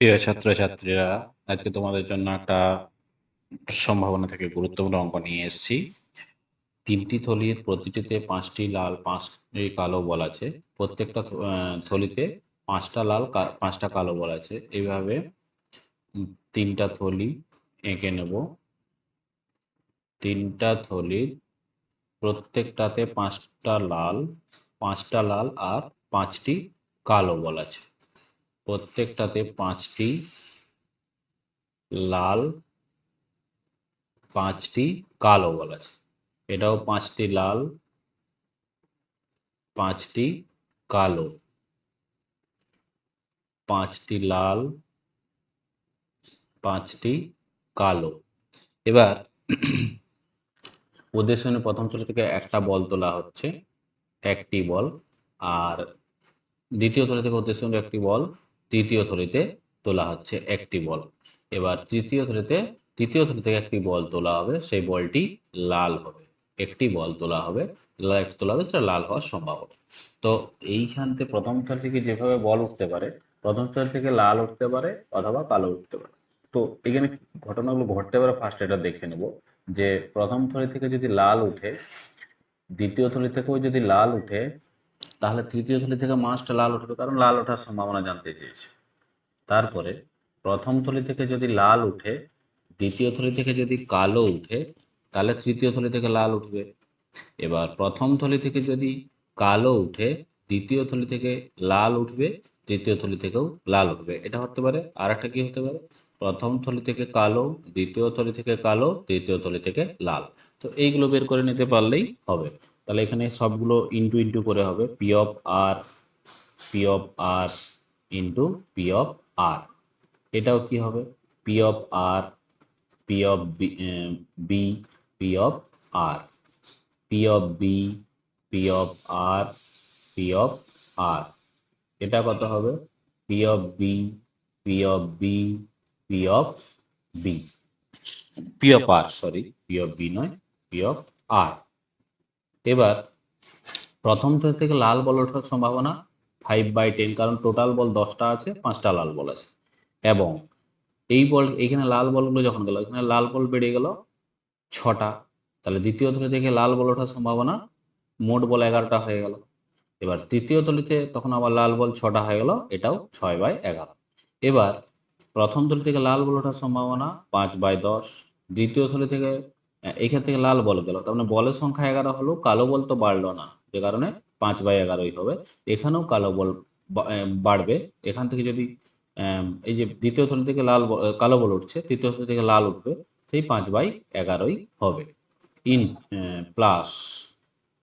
প্রিয় ছাত্রছাত্রীরা, আজকে তোমাদের জন্য একটা সম্ভাবনা থেকে গুরুত্বপূর্ণ অঙ্ক নিয়ে এসেছি। তিনটি থলির প্রতিটিতে পাঁচটি লাল, পাঁচটি কালো বল আছে। প্রত্যেকটা থলিতে পাঁচটা লাল পাঁচটা কালো বল আছে। এইভাবে তিনটা থলি এঁকে নেব। তিনটা থলির প্রত্যেকটাতে পাঁচটা লাল পাঁচটা লাল আর পাঁচটি কালো বল আছে। প্রত্যেকটাতে পাঁচটি লাল, পাঁচটি কালো বল আছে। এটাও পাঁচটি লাল, পাঁচটি কালো, পাঁচটি লাল, পাঁচটি কালো। এবার প্রদর্শনে প্রথম চলে থেকে একটা বল তোলা হচ্ছে, একটি বল, আর দ্বিতীয় থলি থেকে উদ্দেশ্যে একটি বল তৃতীয় থলিতে তোলা হচ্ছে একটি বল। এবার তৃতীয় থলিতে, তৃতীয় থলি থেকে একটি বল তোলা হবে, সেই বলটি লাল হবে। একটি বল তোলা হবে একটি তোলা হবে, সেটা লাল হওয়ার সম্ভাবনা। তো এইখান থেকে প্রথম থলি থেকে যেভাবে বল উঠতে পারে, প্রথম থলি থেকে লাল উঠতে পারে অথবা কালো উঠতে পারে। তো এখানে ঘটনাগুলো ঘটতে পারে ফার্স্ট এটা দেখে নেব। যে প্রথম থলি থেকে যদি লাল উঠে, দ্বিতীয় থলি থেকেও যদি লাল উঠে তাহলে তৃতীয় থলি থেকে মাছটা লাল উঠবে, কারণ লাল ওঠার সম্ভাবনা জানতে চেয়েছে। তারপরে প্রথম থলি থেকে যদি লাল উঠে, দ্বিতীয় থলি থেকে যদি কালো উঠে, তাহলে তৃতীয় থলি থেকে লাল উঠবে। এবার প্রথম থলি থেকে যদি কালো উঠে, দ্বিতীয় থলি থেকে লাল উঠবে, তৃতীয় থলি থেকেও লাল উঠবে। এটা হতে পারে আর একটা কি হতে পারে? প্রথম থলি থেকে কালো, দ্বিতীয় থলি থেকে কালো, তৃতীয় থলি থেকে লাল। তো এইগুলো বের করে নিতে পারলেই হবে। তাহলে এখানে সবগুলো ইন্টু ইন্টু করে হবে P of R P of R into P of R এটাও কি হবে P of R P of B P of R P of B P of R P of R এটা কত হবে P of B P of B P of B P of R sorry P of B নয় P of R এবার প্রথম থেকে লাল বল ওঠার সম্ভাবনা ফাইভ বাই টেন কারণ টোটাল বল দশটা আছে, পাঁচটা লাল বল আছে। এবং এই বল এখানে লাল বলগুলো যখন গেল, এখানে লাল বল বেড়ে গেল ছটা। তাহলে দ্বিতীয় থলি থেকে লাল বল ওঠার সম্ভাবনা মোট বল এগারোটা হয়ে গেল। এবার তৃতীয় তলিতে তখন আবার লাল বল ছটা হয়ে গেল, এটাও ছয় বাই এগারো। এবার প্রথম থলি থেকে লাল বল ওঠার সম্ভাবনা পাঁচ বাই দশ। দ্বিতীয় থলি থেকে এখান থেকে লাল বল গেল। তার মানে বলের সংখ্যা এগারো হলো, কালো বল তো বাড়লো না। যে কারণে পাঁচ বাই এগারোই হবে। এখানেও কালো বল বাড়বে। এখান থেকে যদি এই যে দ্বিতীয় থলি থেকে লাল কালো বল উঠছে, তৃতীয় থলি থেকে লাল উঠবে, সেই পাঁচ বাই এগারোই হবে। In plus